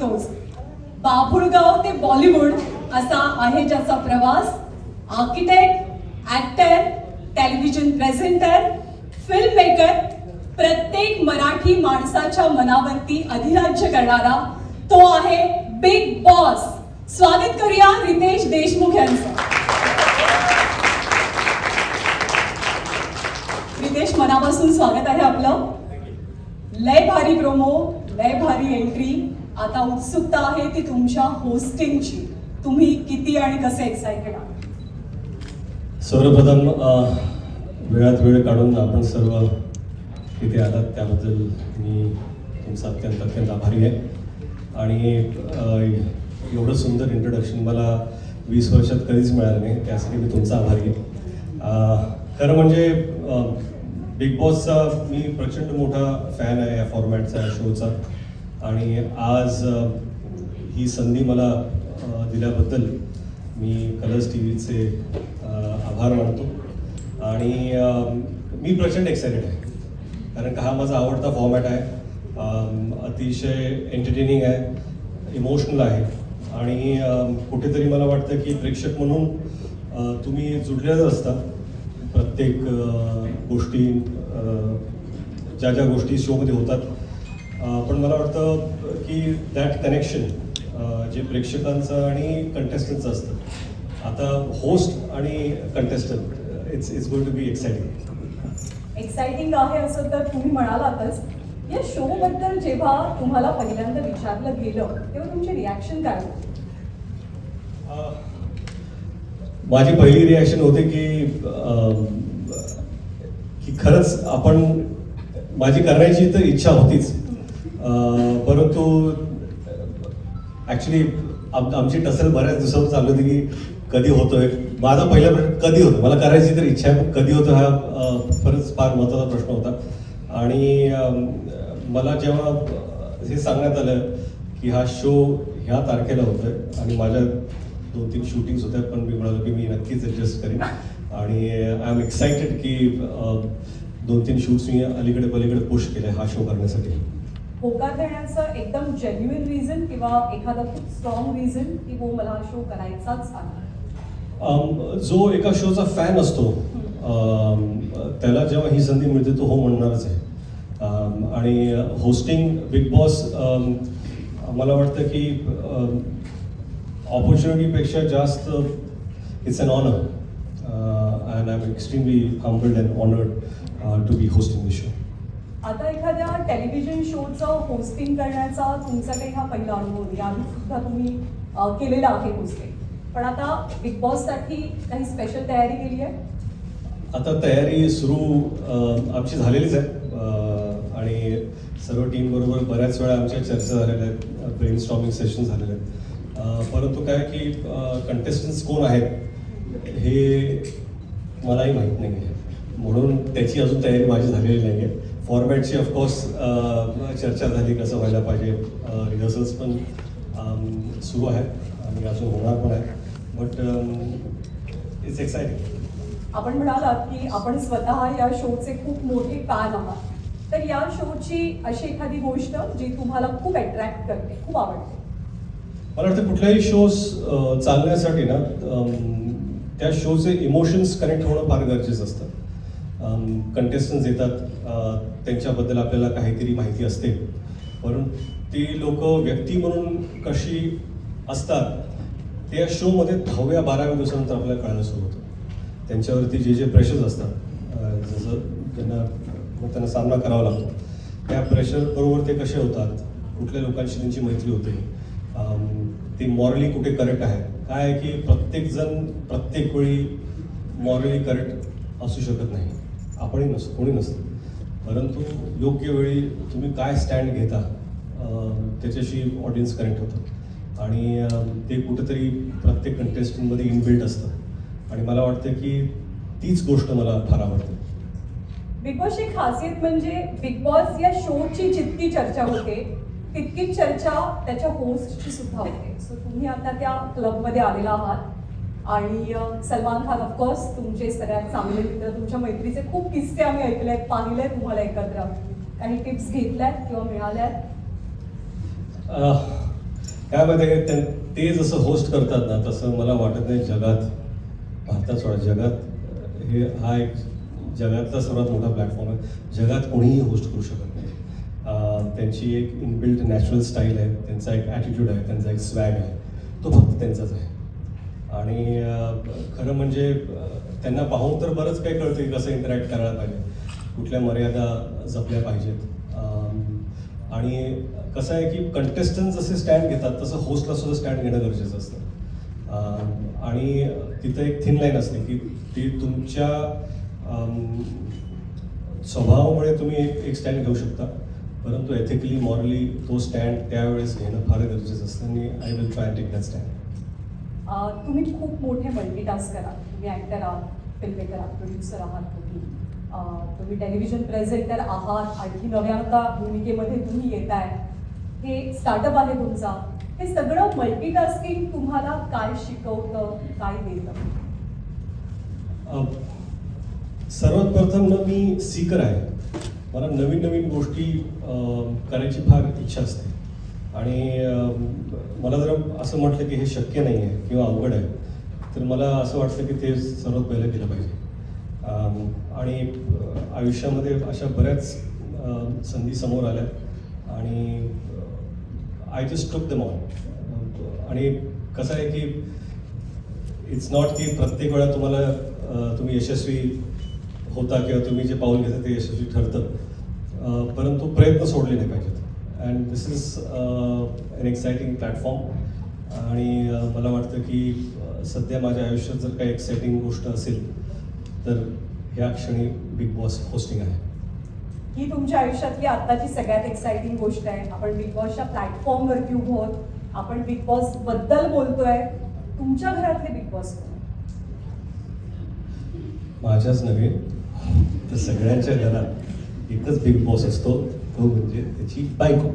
तोच. बाभुळगाव ते बॉलिवूड असा आहे ज्याचा प्रवास. Architect actor television presenter film maker प्रत्येक मराठी माणसाच्या मनावरती अधिराज्य करणारा तो आहे बिग बॉस. स्वागत करूया रितेश देशमुख यांचं. रितेश मनापासून स्वागत आहे आपलं. लय भारी प्रोमो लय भारी एंट्री आता उत्सुकता आहे ती तुमच्या होस्टिंगची तुम्ही किती आणि कसे एक्सायटेड आहात? सर्वप्रथम वेळात वेळ काढून आपण सर्व तिथे आलात त्याबद्दल मी तुमचा अत्यंत अत्यंत आभारी आहे. आणि एवढं सुंदर इंट्रोडक्शन मला वीस वर्षात कधीच मिळालं नाही त्यासाठी मी तुमचा आभारी आहे. खरं म्हणजे बिग बॉसचा मी प्रचंड मोठा फॅन आहे या फॉर्मॅटचा या शोचा आणि आज ही संधी मला दिल्याबद्दल मी कलर्स टी व्हीचे आभार मानतो. आणि मी प्रचंड एक्सायटेड आहे. कारण का हा माझा आवडता फॉर्मॅट आहे. अतिशय एंटरटेनिंग आहे इमोशनल आहे. आणि कुठेतरी मला वाटतं की प्रेक्षक म्हणून तुम्ही जुडलेलं असता. प्रत्येक गोष्टी ज्या ज्या गोष्टी शोमध्ये होतात. पण मला वाटतं की दॅट कनेक्शन जे प्रेक्षकांचं आणि कंटेस्टंटचं असतं. आता होस्ट आणि contestant it's it's going to be exciting exciting आहे असं तर तुम्ही म्हणालातच. या शो बद्दल जेव्हा तुम्हाला पहिल्यांदा विचारलं गेलं तेव्हा तुमची रिॲक्शन काय होती? माझी पहिली रिॲक्शन होते की की खरंच आपण माझी करण्याची तर इच्छा होतीच. परंतु ॲक्च्युली आमची टसल बऱ्याच दिवसावर चालू होती की कधी होतोय? माझा पहिला प्रश्न कधी होतो मला करायची तर इच्छा आहे कधी होतो हा खरंच फार महत्त्वाचा प्रश्न होता. आणि मला जेव्हा हे सांगण्यात आलं की हा शो ह्या तारखेला होतोय आणि माझ्या दोन तीन शूटिंग्स होत्या पण मी म्हणालो की मी नक्कीच ॲडजस्ट करीन. आणि आय एम एक्सायटेड की अ, दोन तीन शूट्स मी अलीकडे पलीकडे पुश केले हा शो करण्यासाठी. होकार देण्याचं एकदम जेन्युइन रिझन किंवा एखादा खूप स्ट्रॉंग रिझन की हो मला शो करायचाच आहे? अम, जो एका शोचा फॅन असतो अम, त्याला जेव्हा ही संधी मिळते तो हो म्हणणारच आहे. अम, आणि होस्टिंग बिग बॉस मला वाटतं की ऑपॉर्च्युनिटीपेक्षा जास्त it's an honour and I am extremely humbled and honoured to be hosting the show आता एखाद्या टेलिव्हिजन शोचं होस्टिंग करण्याचा तुमचा काही हा पहिला अनुभव नाही आधी सुद्धा तुम्ही केलेला आहे होस्टिंग पण आता बिग बॉससाठी काही स्पेशल तयारी केली आहे? आता तयारी सुरू आमची झालेलीच आहे. आणि सर्व टीमबरोबर बऱ्याच वेळा आमच्या चर्चा झालेल्या आहेत. ब्रेन स्टॉमिंग सेशन झालेले आहेत. परंतु काय की कंटेस्टन्स कोण आहेत हे मलाही माहीत नाही आहे. म्हणून त्याची अजून तयारी माझी झालेली नाही आहे. फॉर्मॅटची ऑफकोर्स चर्चा झाली कसं व्हायला पाहिजे. रिहर्सल्स पण सुरू आहेत आणि अजून होणार पण आहे बट इट्स एक्सायटिंग आपण म्हणालात की आपण स्वतः या शोचे खूप मोठे फॅन आहात. तर या शोची अशी एखादी गोष्ट जी तुम्हाला खूप अट्रॅक्ट करते खूप आवडते. मला वाटतं कुठल्याही शोज चालण्यासाठी ना त्या शोचे इमोशन्स कनेक्ट होणं फार गरजेचं असतं. कंटेस्टन्स येतात त्यांच्याबद्दल आपल्याला काहीतरी माहिती असते. परंतु ती लोक व्यक्ती म्हणून कशी असतात त्या शोमध्ये दहाव्या बाराव्या दिवसानंतर आपल्याला कळायला सुरू होतं. त्यांच्यावरती जे जे प्रेशर्स असतात जसं त्यांना त्यांना सामना करावा लागतो. त्या प्रेशर बरोबर ते कसे होतात? कुठल्या लोकांशी त्यांची मैत्री होते? ते मॉरली कुठे करेक्ट आहे? काय आहे की प्रत्येकजण प्रत्येक वेळी मॉरली करेक्ट असू शकत नाही. आपणही नसतो कोणी नसतं. परंतु योग्य वेळी तुम्ही काय स्टँड घेता त्याच्याशी ऑडियन्स कनेक्ट होतं. आणि ते कुठंतरी प्रत्येक कंटेस्टंटमध्ये इनबिल्ट असतं. आणि मला वाटतं की तीच गोष्ट मला फार आवडते. बिग बॉसची खासियत म्हणजे बिग बॉस या शोची जितकी चर्चा होते तितकी चर्चा त्याच्या होस्टची सुद्धा होते. सो तुम्ही आता त्या क्लबमध्ये आलेला आहात. आणि सलमान खान ऑफकोर्स तुमचे सगळ्यात चांगले मित्र तुमच्या मैत्रीचे खूप किस्से आम्ही ऐकलेत आहेत तुम्हाला एकत्र. काही टिप्स घेतल्यात किंवा मिळाल्यात? त्यामध्ये ते जसं होस्ट करतात ना तसं मला वाटत नाही जगात भारतात सोडा जगात हे हा एक जगातला सर्वात मोठा प्लॅटफॉर्म आहे. जगात कोणीही होस्ट करू शकत नाही. त्यांची एक इनबिल्ट नॅचरल स्टाईल आहे त्यांचा एक ॲटिट्यूड आहे त्यांचा एक स्वॅग आहे. तो फक्त त्यांचाच आहे. आणि खरं म्हणजे त्यांना पाहून तर बरंच काही कळतं की कसं इंटरॅक्ट करायला पाहिजे. कुठल्या मर्यादा जपल्या पाहिजेत. आणि कसं आहे की कंटेस्टंट जसे स्टँड घेतात तसं होस्टला सुद्धा स्टँड घेणं गरजेचं असतं. आणि तिथं एक थिन लाईन असते की ती तुमच्या स्वभावामुळे तुम्ही एक एक स्टँड घेऊ शकता. परंतु एथिकली मॉरली तो स्टँड त्यावेळेस घेणं फार गरजेचं असतं आणि I will try take that stand तुम्ही खूप मोठे मल्टीटास्कर आहात तुम्ही ॲक्टर आहात फिल्ममेकर आहात प्रोड्युसर आहात तुम्ही. तुम्ही टेलिव्हिजन प्रेझेंटर आहात आणखी नव्या आता भूमिकेमध्ये तुम्ही येत आहे हे स्टार्टअप आहे तुमचा. हे सगळं मल्टीटास्किंग तुम्हाला काय शिकवतं काय देतं? सर्वात प्रथम ना मी सीकर आहे. मला नवीन नवीन गोष्टी करायची फार इच्छा असते. आणि मला जर असं म्हटलं की हे शक्य नाही आहे किंवा अवघड आहे तर मला असं वाटतं की ते सर्वात पहिलं केलं पाहिजे. आणि आयुष्यामध्ये अशा बऱ्याच संधी समोर आल्या. आणि I just took the man आणि कसं आहे की इट्स नॉट की प्रत्येक वेळा तुम्हाला तुम्ही यशस्वी होता किंवा तुम्ही जे पाऊल घेता ते यशस्वी ठरतं. परंतु प्रयत्न सोडले नाही पाहिजेत. And this is an exciting platform आणि मला वाटतं की सध्या माझ्या आयुष्यात जर काही एक्साइटिंग गोष्ट असेल तर ह्या क्षणी बिग बॉस होस्टिंग आहे. ही तुमच्या आयुष्यातली आत्ताची सगळ्यात एक्साइटिंग गोष्ट आहे. आपण बिग बॉसच्या प्लॅटफॉर्मवरती उभो आहोत. आपण बिग बॉसबद्दल बोलतोय. तुमच्या घरातले बिग बॉस? माझ्याच नव्हे तर सगळ्यांच्या घरात एकच बिग बॉस असतो तो म्हणजे त्याची बायको.